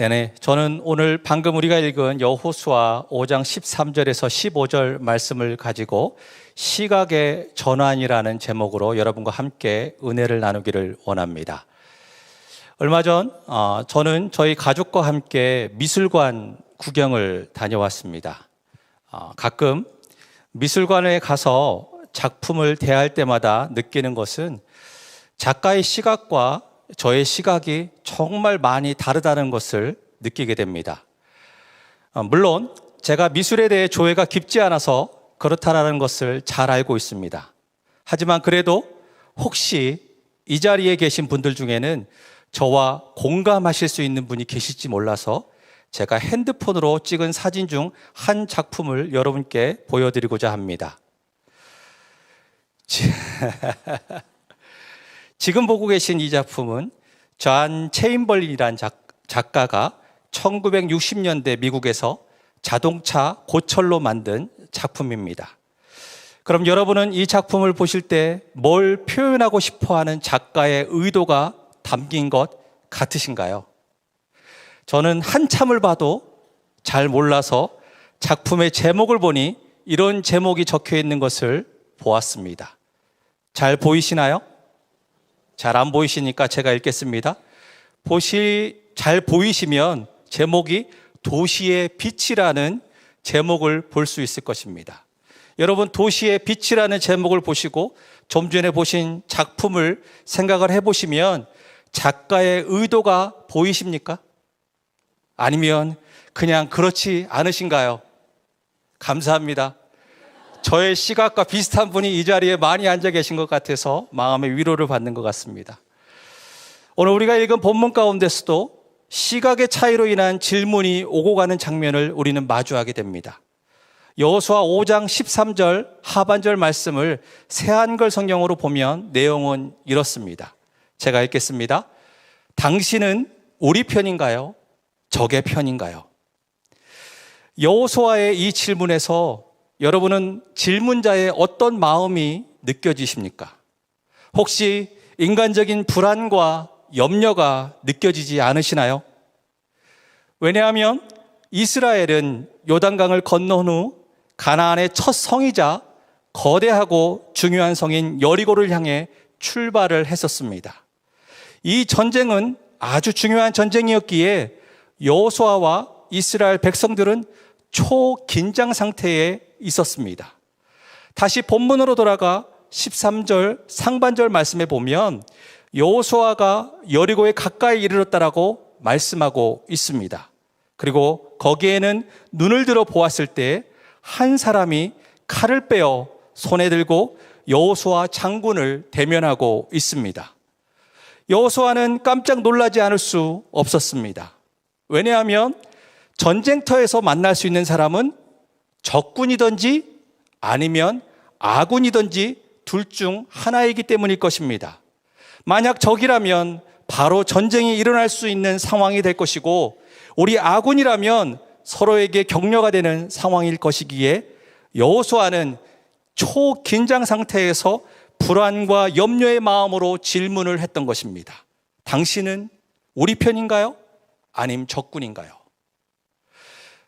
네네. 저는 오늘 방금 우리가 읽은 여호수아 5장 13절에서 15절 말씀을 가지고 시각의 전환이라는 제목으로 여러분과 함께 은혜를 나누기를 원합니다. 얼마 전 어, 저는 저희 가족과 함께 미술관 구경을 다녀왔습니다. 어, 가끔 미술관에 가서 작품을 대할 때마다 느끼는 것은 작가의 시각과 저의 시각이 정말 많이 다르다는 것을 느끼게 됩니다. 어, 물론 제가 미술에 대해 조예가 깊지 않아서 그렇다라는 것을 잘 알고 있습니다. 하지만 그래도 혹시 이 자리에 계신 분들 중에는 저와 공감하실 수 있는 분이 계실지 몰라서 제가 핸드폰으로 찍은 사진 중 한 작품을 여러분께 보여드리고자 합니다. 지금 보고 계신 이 작품은 존 체인벌린이란 작가가 1960년대 미국에서 자동차 고철로 만든 작품입니다. 그럼 여러분은 이 작품을 보실 때 뭘 표현하고 싶어 하는 작가의 의도가 담긴 것 같으신가요? 저는 한참을 봐도 잘 몰라서 작품의 제목을 보니 이런 제목이 적혀 있는 것을 보았습니다. 잘 보이시나요? 잘 안 보이시니까 제가 읽겠습니다. 보시, 잘 보이시면 제목이 도시의 빛이라는 제목을 볼 수 있을 것입니다. 여러분, 도시의 빛이라는 제목을 보시고 좀 전에 보신 작품을 생각을 해 보시면 작가의 의도가 보이십니까? 아니면 그냥 그렇지 않으신가요? 감사합니다. 저의 시각과 비슷한 분이 이 자리에 많이 앉아 계신 것 같아서 마음의 위로를 받는 것 같습니다. 오늘 우리가 읽은 본문 가운데서도 시각의 차이로 인한 질문이 오고 가는 장면을 우리는 마주하게 됩니다. 여호수아 5장 13절 하반절 말씀을 새한글 성경으로 보면 내용은 이렇습니다. 제가 읽겠습니다. 당신은 우리 편인가요? 적의 편인가요? 여호수아의 이 질문에서 여러분은 질문자의 어떤 마음이 느껴지십니까? 혹시 인간적인 불안과 염려가 느껴지지 않으시나요? 왜냐하면 이스라엘은 요단강을 건너온 후 가나안의 첫 성이자 거대하고 중요한 성인 여리고를 향해 출발을 했었습니다. 이 전쟁은 아주 중요한 전쟁이었기에 여호수아와 이스라엘 백성들은 초긴장 상태에 있었습니다. 다시 본문으로 돌아가 13절 상반절 말씀에 보면 여호수아가 여리고에 가까이 이르렀다라고 말씀하고 있습니다. 그리고 거기에는 눈을 들어 보았을 때 한 사람이 칼을 빼어 손에 들고 여호수아 장군을 대면하고 있습니다. 여호수아는 깜짝 놀라지 않을 수 없었습니다. 왜냐하면 전쟁터에서 만날 수 있는 사람은 적군이든지 아니면 아군이든지 둘 중 하나이기 때문일 것입니다. 만약 적이라면 바로 전쟁이 일어날 수 있는 상황이 될 것이고 우리 아군이라면 서로에게 격려가 되는 상황일 것이기에 여호수아는 초긴장 상태에서 불안과 염려의 마음으로 질문을 했던 것입니다. 당신은 우리 편인가요? 아님 적군인가요?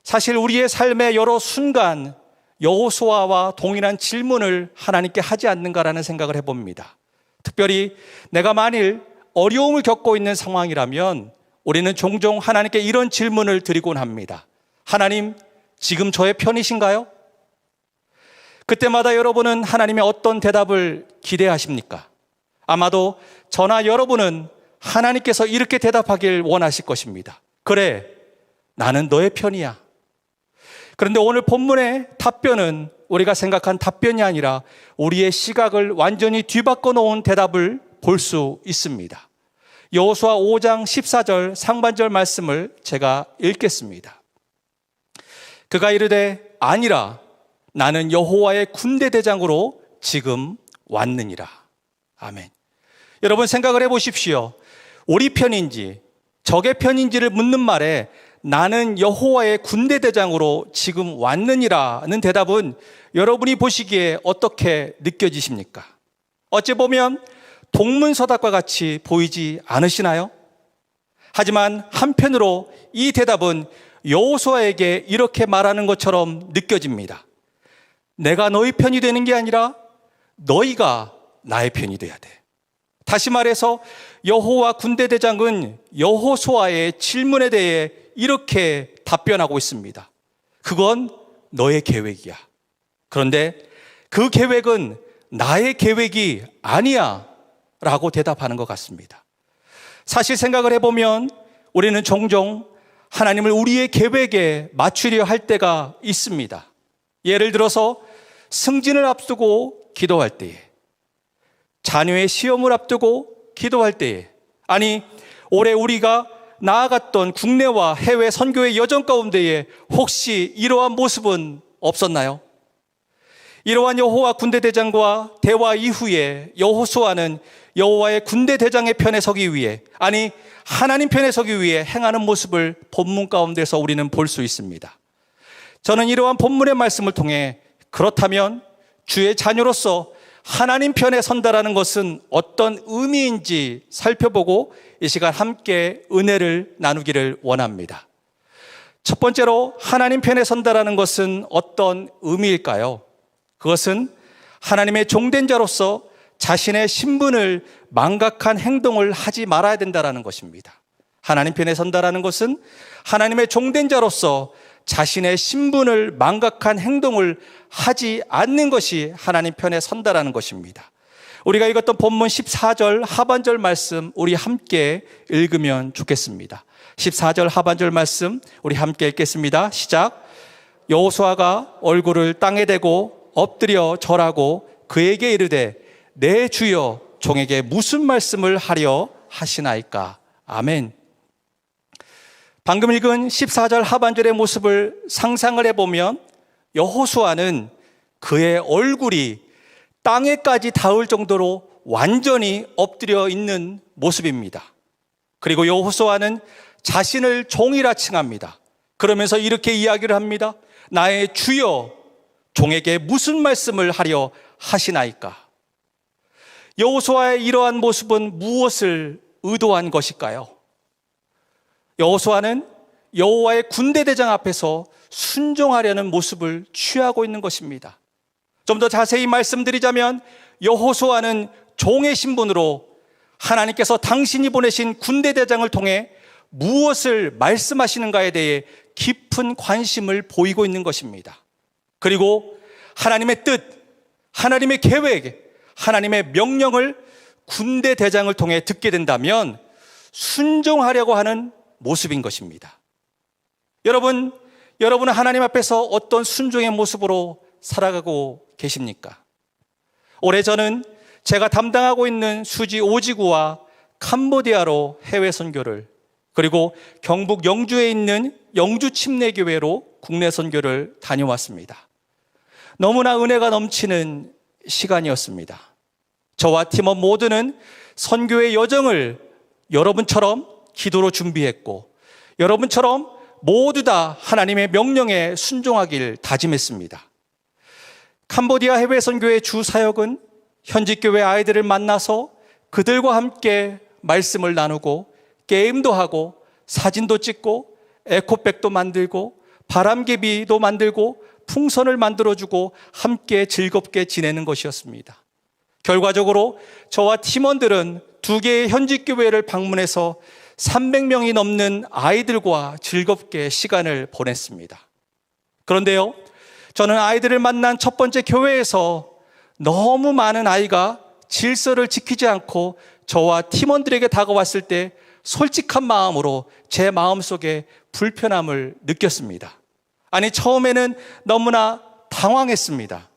사실 우리의 삶의 여러 순간 여호수아와 동일한 질문을 하나님께 하지 않는가라는 생각을 해봅니다. 특별히 내가 만일 어려움을 겪고 있는 상황이라면 우리는 종종 하나님께 이런 질문을 드리곤 합니다. 하나님, 지금 저의 편이신가요? 그때마다 여러분은 하나님의 어떤 대답을 기대하십니까? 아마도 저나 여러분은 하나님께서 이렇게 대답하길 원하실 것입니다. 그래, 나는 너의 편이야. 그런데 오늘 본문의 답변은 우리가 생각한 답변이 아니라 우리의 시각을 완전히 뒤바꿔 놓은 대답을 볼 수 있습니다. 여호수아 5장 14절 상반절 말씀을 제가 읽겠습니다. 그가 이르되 아니라 나는 여호와의 군대 대장으로 지금 왔느니라. 아멘. 여러분 생각을 해 보십시오. 우리 편인지 적의 편인지를 묻는 말에 나는 여호와의 군대 대장으로 지금 왔느니라는 대답은 여러분이 보시기에 어떻게 느껴지십니까? 어찌 보면 동문서답과 같이 보이지 않으시나요? 하지만 한편으로 이 대답은 여호수아에게 이렇게 말하는 것처럼 느껴집니다. 내가 너희 편이 되는 게 아니라 너희가 나의 편이 돼야 돼. 다시 말해서 여호와 군대 대장은 여호수아의 질문에 대해 이렇게 답변하고 있습니다. 그건 너의 계획이야. 그런데 그 계획은 나의 계획이 아니야. 라고 대답하는 것 같습니다. 사실 생각을 해보면 우리는 종종 하나님을 우리의 계획에 맞추려 할 때가 있습니다. 예를 들어서 승진을 앞두고 기도할 때에, 자녀의 시험을 앞두고 기도할 때에, 아니, 올해 우리가 나아갔던 국내와 해외 선교의 여정 가운데에 혹시 이러한 모습은 없었나요? 이러한 여호와 군대 대장과 대화 이후에 여호수아는 여호와의 군대 대장의 편에 서기 위해 아니 하나님 편에 서기 위해 행하는 모습을 본문 가운데서 우리는 볼 수 있습니다. 저는 이러한 본문의 말씀을 통해 그렇다면 주의 자녀로서 하나님 편에 선다라는 것은 어떤 의미인지 살펴보고 이 시간 함께 은혜를 나누기를 원합니다. 첫 번째로 하나님 편에 선다라는 것은 어떤 의미일까요? 그것은 하나님의 종된 자로서 자신의 신분을 망각한 행동을 하지 말아야 된다라는 것입니다. 하나님 편에 선다라는 것은 하나님의 종된 자로서 자신의 신분을 망각한 행동을 하지 않는 것이 하나님 편에 선다라는 것입니다. 우리가 읽었던 본문 14절 하반절 말씀 우리 함께 읽으면 좋겠습니다. 14절 하반절 말씀 우리 함께 읽겠습니다. 시작. 여호수아가 얼굴을 땅에 대고 엎드려 절하고 그에게 이르되 내 주여 종에게 무슨 말씀을 하려 하시나이까. 아멘. 방금 읽은 14절 하반절의 모습을 상상을 해보면 여호수아는 그의 얼굴이 땅에까지 닿을 정도로 완전히 엎드려 있는 모습입니다. 그리고 여호수아는 자신을 종이라 칭합니다. 그러면서 이렇게 이야기를 합니다. 나의 주여 종에게 무슨 말씀을 하려 하시나이까? 여호수아의 이러한 모습은 무엇을 의도한 것일까요? 여호수아는 여호와의 군대 대장 앞에서 순종하려는 모습을 취하고 있는 것입니다. 좀 더 자세히 말씀드리자면 여호수아는 종의 신분으로 하나님께서 당신이 보내신 군대 대장을 통해 무엇을 말씀하시는가에 대해 깊은 관심을 보이고 있는 것입니다. 그리고 하나님의 뜻, 하나님의 계획, 하나님의 명령을 군대 대장을 통해 듣게 된다면 순종하려고 하는 모습인 것입니다. 여러분, 여러분은 하나님 앞에서 어떤 순종의 모습으로 살아가고 계십니까? 올해 저는 제가 담당하고 있는 수지 오지구와 캄보디아로 해외 선교를 그리고 경북 영주에 있는 영주 침례교회로 국내 선교를 다녀왔습니다. 너무나 은혜가 넘치는 시간이었습니다. 저와 팀원 모두는 선교의 여정을 여러분처럼 기도로 준비했고 여러분처럼 모두 다 하나님의 명령에 순종하길 다짐했습니다. 캄보디아 해외 선교의 주 사역은 현지 교회 아이들을 만나서 그들과 함께 말씀을 나누고 게임도 하고 사진도 찍고 에코백도 만들고 바람개비도 만들고 풍선을 만들어주고 함께 즐겁게 지내는 것이었습니다. 결과적으로 저와 팀원들은 두 개의 현지 교회를 방문해서 300명이 넘는 아이들과 즐겁게 시간을 보냈습니다. 그런데요, 저는 아이들을 만난 첫 번째 교회에서 너무 많은 아이가 질서를 지키지 않고 저와 팀원들에게 다가왔을 때 솔직한 마음으로 제 마음속에 불편함을 느꼈습니다. 아니, 처음에는 너무나 당황했습니다.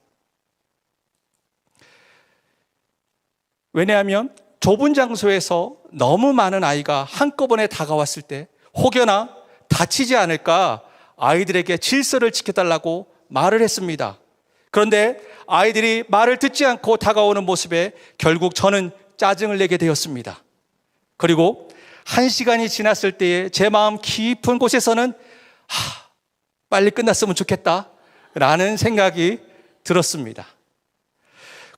왜냐하면 좁은 장소에서 너무 많은 아이가 한꺼번에 다가왔을 때 혹여나 다치지 않을까 아이들에게 질서를 지켜달라고 말을 했습니다. 그런데 아이들이 말을 듣지 않고 다가오는 모습에 결국 저는 짜증을 내게 되었습니다. 그리고 한 시간이 지났을 때에 제 마음 깊은 곳에서는 하, 빨리 끝났으면 좋겠다. 라는 생각이 들었습니다.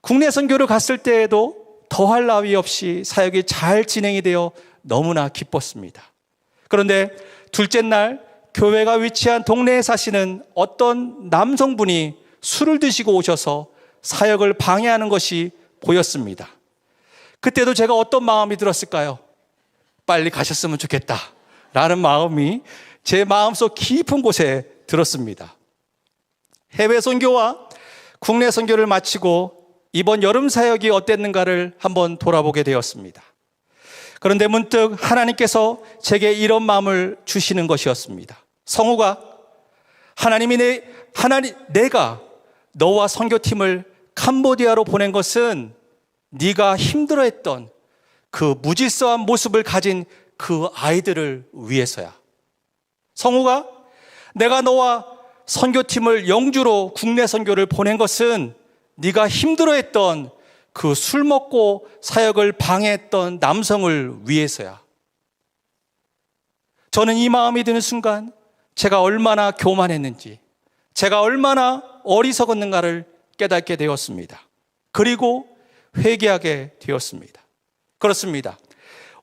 국내 선교를 갔을 때에도 더할 나위 없이 사역이 잘 진행이 되어 너무나 기뻤습니다. 그런데 둘째 날 교회가 위치한 동네에 사시는 어떤 남성분이 술을 드시고 오셔서 사역을 방해하는 것이 보였습니다. 그때도 제가 어떤 마음이 들었을까요? 빨리 가셨으면 좋겠다. 라는 마음이 제 마음속 깊은 곳에 들었습니다. 해외 선교와 국내 선교를 마치고 이번 여름 사역이 어땠는가를 한번 돌아보게 되었습니다. 그런데 문득 하나님께서 제게 이런 마음을 주시는 것이었습니다. 성우가 하나님이 내 하나님 내가 너와 선교팀을 캄보디아로 보낸 것은 네가 힘들어했던 그 무질서한 모습을 가진 그 아이들을 위해서야. 성우가 내가 너와 선교팀을 영주로 국내 선교를 보낸 것은 네가 힘들어했던 그 술 먹고 사역을 방해했던 남성을 위해서야. 저는 이 마음이 드는 순간 제가 얼마나 교만했는지, 제가 얼마나 어리석었는가를 깨닫게 되었습니다. 그리고 회개하게 되었습니다. 그렇습니다.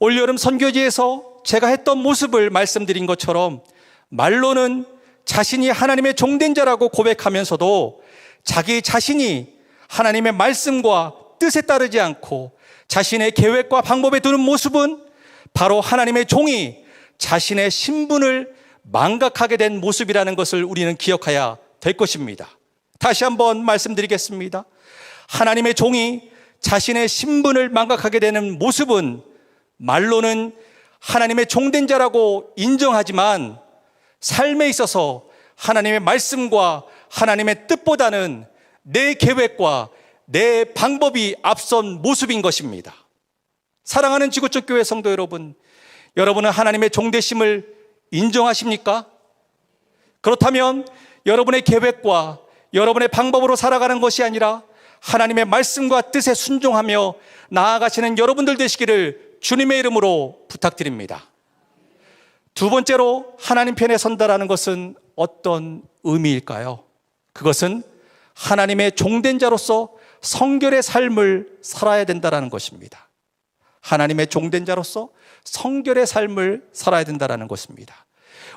올여름 선교지에서 제가 했던 모습을 말씀드린 것처럼 말로는 자신이 하나님의 종된 자라고 고백하면서도 자기 자신이 하나님의 말씀과 뜻에 따르지 않고 자신의 계획과 방법에 두는 모습은 바로 하나님의 종이 자신의 신분을 망각하게 된 모습이라는 것을 우리는 기억해야 될 것입니다. 다시 한번 말씀드리겠습니다. 하나님의 종이 자신의 신분을 망각하게 되는 모습은 말로는 하나님의 종된 자라고 인정하지만 삶에 있어서 하나님의 말씀과 하나님의 뜻보다는 내 계획과 내 방법이 앞선 모습인 것입니다. 사랑하는 지구촌 교회 성도 여러분, 여러분은 하나님의 종되심을 인정하십니까? 그렇다면 여러분의 계획과 여러분의 방법으로 살아가는 것이 아니라 하나님의 말씀과 뜻에 순종하며 나아가시는 여러분들 되시기를 주님의 이름으로 부탁드립니다. 두 번째로 하나님 편에 선다라는 것은 어떤 의미일까요? 그것은 하나님의 종된 자로서 성결의 삶을 살아야 된다라는 것입니다. 하나님의 종된 자로서 성결의 삶을 살아야 된다라는 것입니다.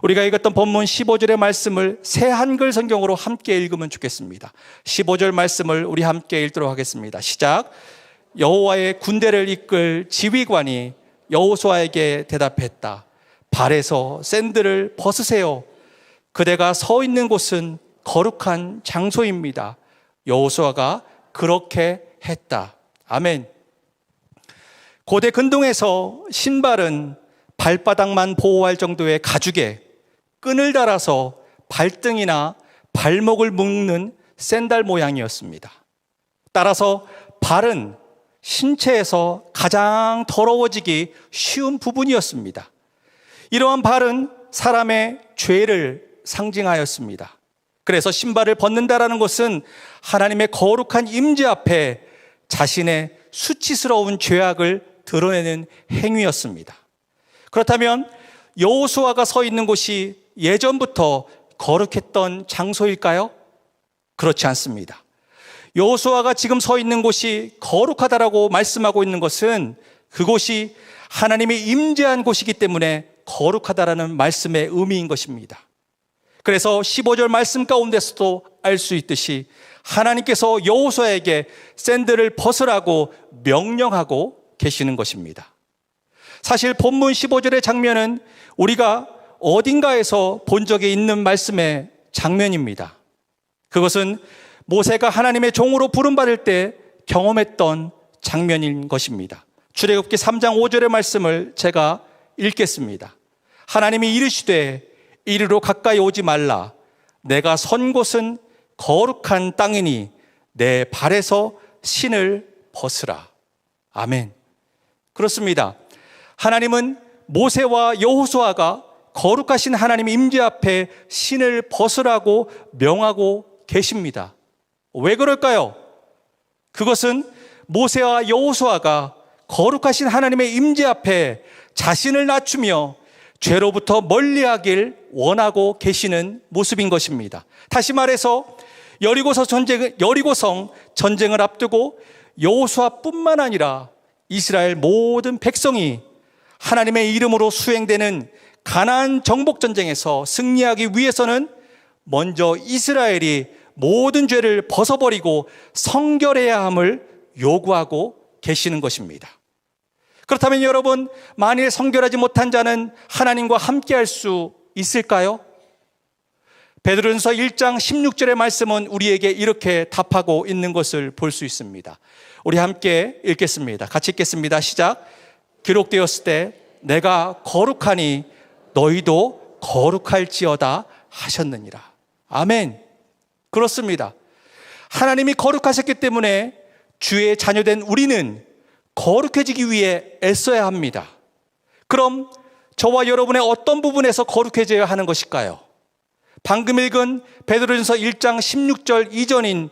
우리가 읽었던 본문 15절의 말씀을 새 한글 성경으로 함께 읽으면 좋겠습니다. 15절 말씀을 우리 함께 읽도록 하겠습니다. 시작. 여호와의 군대를 이끌 지휘관이 여호수아에게 대답했다. 발에서 샌들을 벗으세요. 그대가 서 있는 곳은 거룩한 장소입니다. 여호수아가 그렇게 했다. 아멘. 고대 근동에서 신발은 발바닥만 보호할 정도의 가죽에 끈을 달아서 발등이나 발목을 묶는 샌달 모양이었습니다. 따라서 발은 신체에서 가장 더러워지기 쉬운 부분이었습니다. 이러한 발은 사람의 죄를 상징하였습니다. 그래서 신발을 벗는다라는 것은 하나님의 거룩한 임재 앞에 자신의 수치스러운 죄악을 드러내는 행위였습니다. 그렇다면 여호수아가 서 있는 곳이 예전부터 거룩했던 장소일까요? 그렇지 않습니다. 여호수아가 지금 서 있는 곳이 거룩하다라고 말씀하고 있는 것은 그곳이 하나님이 임재한 곳이기 때문에 거룩하다라는 말씀의 의미인 것입니다. 그래서 15절 말씀 가운데서도 알 수 있듯이 하나님께서 여호수아에게 샌들을 벗으라고 명령하고 계시는 것입니다. 사실 본문 15절의 장면은 우리가 어딘가에서 본 적이 있는 말씀의 장면입니다. 그것은 모세가 하나님의 종으로 부름받을 때 경험했던 장면인 것입니다. 출애굽기 3장 5절의 말씀을 제가 읽겠습니다. 하나님이 이르시되 이리로 가까이 오지 말라. 내가 선 곳은 거룩한 땅이니 내 발에서 신을 벗으라. 아멘. 그렇습니다. 하나님은 모세와 여호수아가 거룩하신 하나님 임재 앞에 신을 벗으라고 명하고 계십니다. 왜 그럴까요? 그것은 모세와 여호수아가 거룩하신 하나님의 임재 앞에 자신을 낮추며 죄로부터 멀리하길 원하고 계시는 모습인 것입니다. 다시 말해서 여리고서 전쟁 여리고성 전쟁을 앞두고 여호수아뿐만 아니라 이스라엘 모든 백성이 하나님의 이름으로 수행되는 가나안 정복 전쟁에서 승리하기 위해서는 먼저 이스라엘이 모든 죄를 벗어버리고 성결해야 함을 요구하고 계시는 것입니다. 그렇다면 여러분, 만일 성결하지 못한 자는 하나님과 함께 할 수 있을까요? 베드로전서 1장 16절의 말씀은 우리에게 이렇게 답하고 있는 것을 볼 수 있습니다. 우리 함께 읽겠습니다. 같이 읽겠습니다. 시작. 기록되었을 때 내가 거룩하니 너희도 거룩할지어다 하셨느니라. 아멘. 그렇습니다. 하나님이 거룩하셨기 때문에 주의 자녀된 우리는 거룩해지기 위해 애써야 합니다. 그럼 저와 여러분의 어떤 부분에서 거룩해져야 하는 것일까요? 방금 읽은 베드로전서 1장 16절 이전인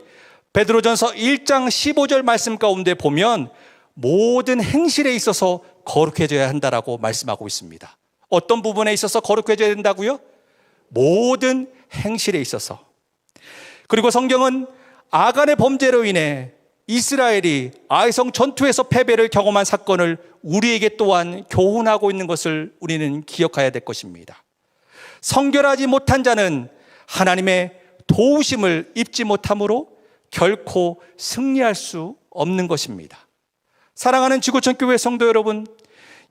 베드로전서 1장 15절 말씀 가운데 보면 모든 행실에 있어서 거룩해져야 한다라고 말씀하고 있습니다. 어떤 부분에 있어서 거룩해져야 된다고요? 모든 행실에 있어서. 그리고 성경은 아간의 범죄로 인해 이스라엘이 아이성 전투에서 패배를 경험한 사건을 우리에게 또한 교훈하고 있는 것을 우리는 기억해야 될 것입니다. 성결하지 못한 자는 하나님의 도우심을 입지 못함으로 결코 승리할 수 없는 것입니다. 사랑하는 지구촌 교회 성도 여러분,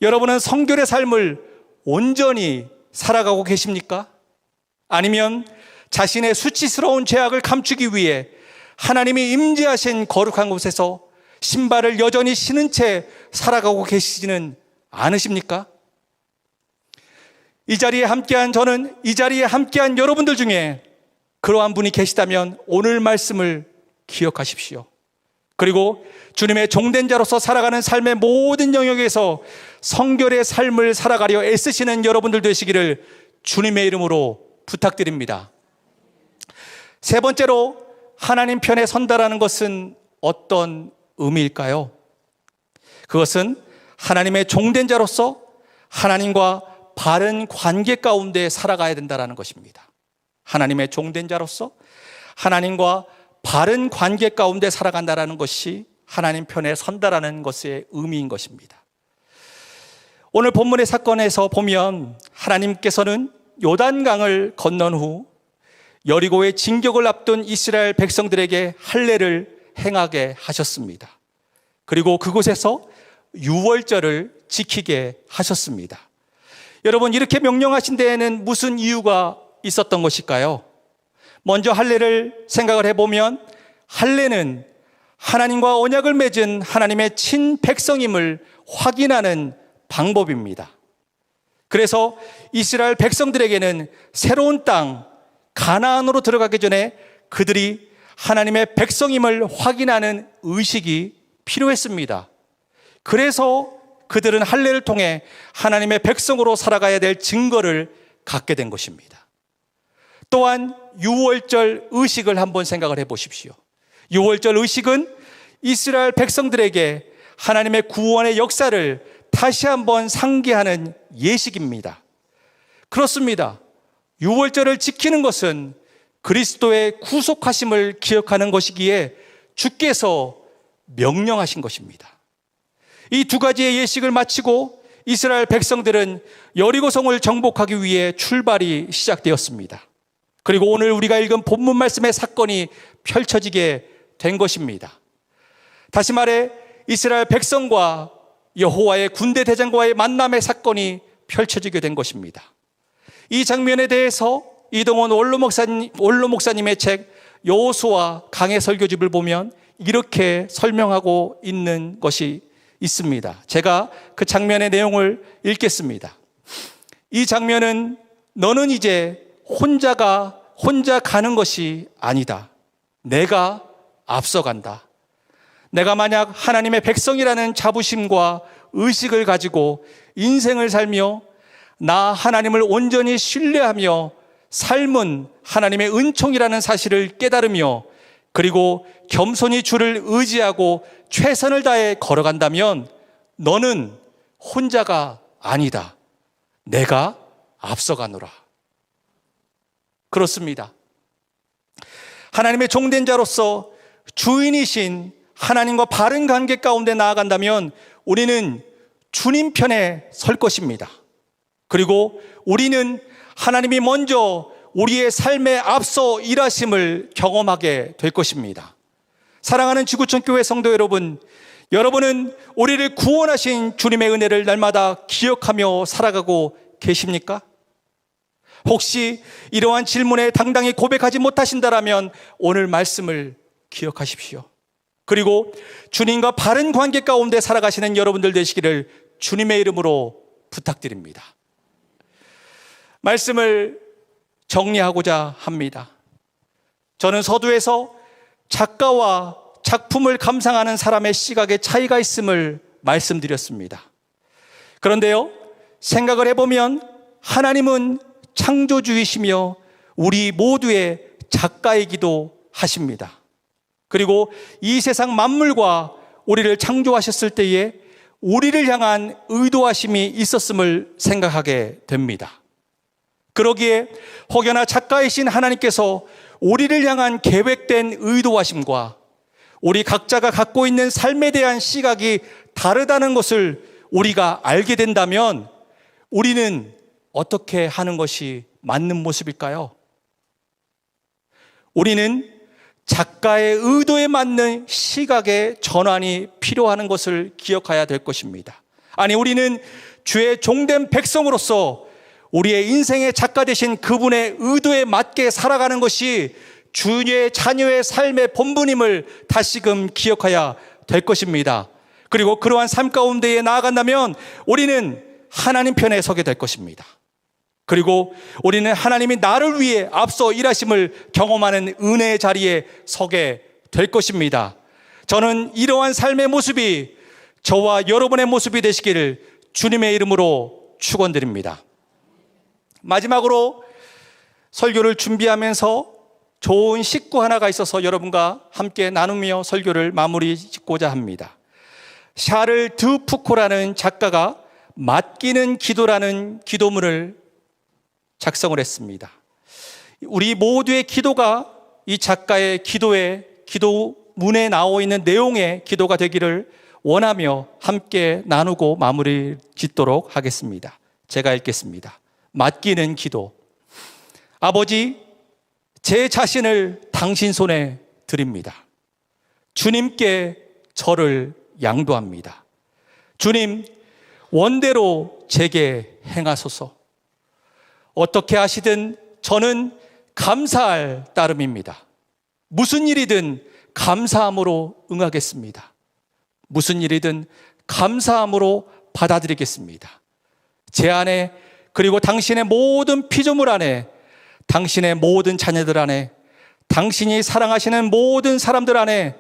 여러분은 성결의 삶을 온전히 살아가고 계십니까? 아니면 자신의 수치스러운 죄악을 감추기 위해 하나님이 임재하신 거룩한 곳에서 신발을 여전히 신은 채 살아가고 계시지는 않으십니까? 이 자리에 함께한 저는 이 자리에 함께한 여러분들 중에 그러한 분이 계시다면 오늘 말씀을 기억하십시오. 그리고 주님의 종된 자로서 살아가는 삶의 모든 영역에서 성결의 삶을 살아가려 애쓰시는 여러분들 되시기를 주님의 이름으로 부탁드립니다. 세 번째로 하나님 편에 선다라는 것은 어떤 의미일까요? 그것은 하나님의 종된 자로서 하나님과 바른 관계 가운데 살아가야 된다라는 것입니다. 하나님의 종된 자로서 하나님과 바른 관계 가운데 살아간다라는 것이 하나님 편에 선다라는 것의 의미인 것입니다. 오늘 본문의 사건에서 보면 하나님께서는 요단강을 건넌 후 여리고의 진격을 앞둔 이스라엘 백성들에게 할례를 행하게 하셨습니다. 그리고 그곳에서 유월절을 지키게 하셨습니다. 여러분 이렇게 명령하신 데에는 무슨 이유가 있었던 것일까요? 먼저 할례를 생각을 해보면 할례는 하나님과 언약을 맺은 하나님의 친 백성임을 확인하는 방법입니다. 그래서 이스라엘 백성들에게는 새로운 땅 가나안으로 들어가기 전에 그들이 하나님의 백성임을 확인하는 의식이 필요했습니다. 그래서 그들은 할례를 통해 하나님의 백성으로 살아가야 될 증거를 갖게 된 것입니다. 또한 유월절 의식을 한번 생각을 해 보십시오. 유월절 의식은 이스라엘 백성들에게 하나님의 구원의 역사를 다시 한번 상기하는 예식입니다. 그렇습니다. 유월절을 지키는 것은 그리스도의 구속하심을 기억하는 것이기에 주께서 명령하신 것입니다. 이 두 가지의 예식을 마치고 이스라엘 백성들은 여리고성을 정복하기 위해 출발이 시작되었습니다. 그리고 오늘 우리가 읽은 본문 말씀의 사건이 펼쳐지게 된 것입니다. 다시 말해 이스라엘 백성과 여호와의 군대 대장과의 만남의 사건이 펼쳐지게 된 것입니다. 이 장면에 대해서 이동원 원로 목사님, 원로 목사님의 책 여호수아 강해 설교집을 보면 이렇게 설명하고 있는 것이 있습니다. 제가 그 장면의 내용을 읽겠습니다. 이 장면은 너는 이제 혼자가 혼자 가는 것이 아니다. 내가 앞서간다. 내가 만약 하나님의 백성이라는 자부심과 의식을 가지고 인생을 살며 나 하나님을 온전히 신뢰하며 삶은 하나님의 은총이라는 사실을 깨달으며 그리고 겸손히 주를 의지하고 최선을 다해 걸어간다면 너는 혼자가 아니다. 내가 앞서가노라. 그렇습니다. 하나님의 종된 자로서 주인이신 하나님과 바른 관계 가운데 나아간다면 우리는 주님 편에 설 것입니다. 그리고 우리는 하나님이 먼저 우리의 삶에 앞서 일하심을 경험하게 될 것입니다. 사랑하는 지구촌 교회 성도 여러분, 여러분은 우리를 구원하신 주님의 은혜를 날마다 기억하며 살아가고 계십니까? 혹시 이러한 질문에 당당히 고백하지 못하신다라면 오늘 말씀을 기억하십시오. 그리고 주님과 바른 관계 가운데 살아가시는 여러분들 되시기를 주님의 이름으로 부탁드립니다. 말씀을 정리하고자 합니다. 저는 서두에서 작가와 작품을 감상하는 사람의 시각의 차이가 있음을 말씀드렸습니다. 그런데요, 생각을 해보면 하나님은 창조주이시며 우리 모두의 작가이기도 하십니다. 그리고 이 세상 만물과 우리를 창조하셨을 때에 우리를 향한 의도하심이 있었음을 생각하게 됩니다. 그러기에 혹여나 작가이신 하나님께서 우리를 향한 계획된 의도하심과 우리 각자가 갖고 있는 삶에 대한 시각이 다르다는 것을 우리가 알게 된다면 우리는 어떻게 하는 것이 맞는 모습일까요? 우리는 작가의 의도에 맞는 시각의 전환이 필요하는 것을 기억해야 될 것입니다. 아니, 우리는 주의 종된 백성으로서 우리의 인생의 작가 되신 그분의 의도에 맞게 살아가는 것이 주의 자녀의 삶의 본분임을 다시금 기억해야 될 것입니다. 그리고 그러한 삶 가운데에 나아간다면 우리는 하나님 편에 서게 될 것입니다. 그리고 우리는 하나님이 나를 위해 앞서 일하심을 경험하는 은혜의 자리에 서게 될 것입니다. 저는 이러한 삶의 모습이 저와 여러분의 모습이 되시기를 주님의 이름으로 축원드립니다. 마지막으로 설교를 준비하면서 좋은 식구 하나가 있어서 여러분과 함께 나누며 설교를 마무리 짓고자 합니다. 샤를 드푸코라는 작가가 맡기는 기도라는 기도문을 작성을 했습니다. 우리 모두의 기도가 이 작가의 기도의 기도문에 나오 있는 내용의 기도가 되기를 원하며 함께 나누고 마무리 짓도록 하겠습니다. 제가 읽겠습니다. 맡기는 기도. 아버지, 제 자신을 당신 손에 드립니다. 주님께 저를 양도합니다. 주님, 원대로 제게 행하소서. 어떻게 하시든 저는 감사할 따름입니다. 무슨 일이든 감사함으로 응하겠습니다. 무슨 일이든 감사함으로 받아들이겠습니다. 제 안에 그리고 당신의 모든 피조물 안에 당신의 모든 자녀들 안에 당신이 사랑하시는 모든 사람들 안에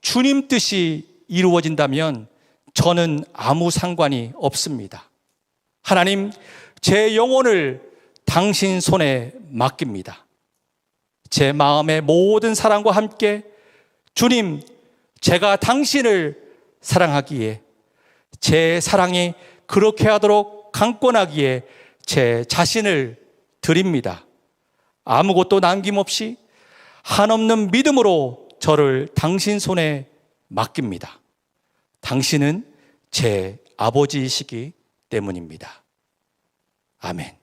주님 뜻이 이루어진다면 저는 아무 상관이 없습니다. 하나님, 제 영혼을 당신 손에 맡깁니다. 제 마음의 모든 사랑과 함께 주님, 제가 당신을 사랑하기에 제 사랑이 그렇게 하도록 강권하기에 제 자신을 드립니다. 아무것도 남김없이 한없는 믿음으로 저를 당신 손에 맡깁니다. 당신은 제 아버지이시기 때문입니다. 아멘.